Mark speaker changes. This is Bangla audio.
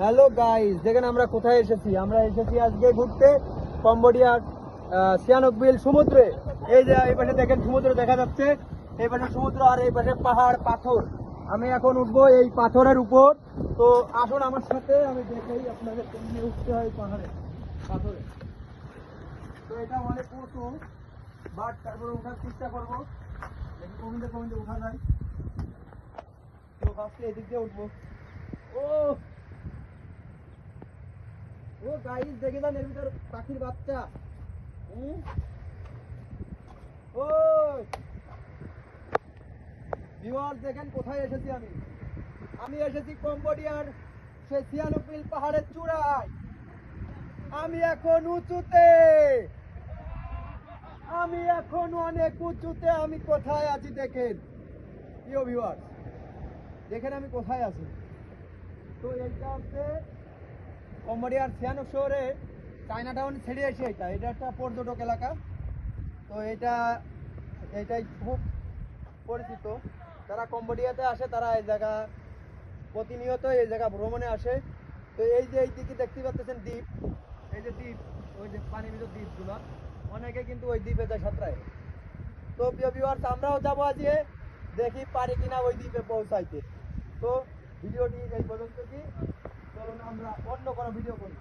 Speaker 1: হ্যালো গাইস দেখেন আমরা কোথায় এসেছি? আমরা এসেছি আজকে ঘুরতে কম্বোডিয়ার সিয়ানকবিল সমুদ্রে। এই যে, এই পাশে দেখেন সমুদ্র দেখা যাচ্ছে। এই পাশে সমুদ্র আর এই পাশে পাহাড়, পাথর। আমি এখন উঠবো এই পাথরের উপর। তো আসুন আমার সাথে, আমি দেখাই আপনাদের কেমনি উঠতে হয় পাহাড়ে, পাথরে। তো এটা অনেক উঁচু বাট তারপরে ওঠার চেষ্টা করব। কমিতে কমিতে উঠা যায়। তো ফার্স্টে এদিক দিয়ে উঠবো। ও! ও গাইস দেখে এর ভিতর পাখির বাচ্চা। হুম? ওই! দেখেন কোথায় এসেছি আমি। আমি এসেছি কম্বোডিয়ার সে পাহাড়ের চূড়ায়। আমি এখন উঁচুতে। আমি এখন অনেক উঁচুতে। আমি কোথায় আছি দেখেন। প্রিয় ভিউয়ার্স দেখেন আমি কোথায় আছি। তো এইটা হচ্ছে কম্বোডিয়ার সিয়ানো শহরে চায়না টাউন ছেড়ে এসে এটা। এটা একটা পর্যটক এলাকা। তো এটা, এটাই খুব পরিচিত। যারা কম্বোডিয়াতে আসে, তারা এই জায়গা প্রতিনিয়ত এই জায়গা ভ্রমণে আসে। তো এই যে এই দিকে দেখতে পাচ্ছেন দ্বীপ। এই যে দ্বীপ, ওই যে পানির ভিতর দ্বীপগুলো। অনেকে কিন্তু ওই দ্বীপে যায় সাঁতরায়। তো প্রিয় ভিউয়ার্স আমরাও যাব আজকে। দেখি পারি কিনা ওই দ্বীপে পৌঁছাইতে। তো ভিডিওটি এই পর্যন্ত কি অন্য কোনো ভিডিও করি।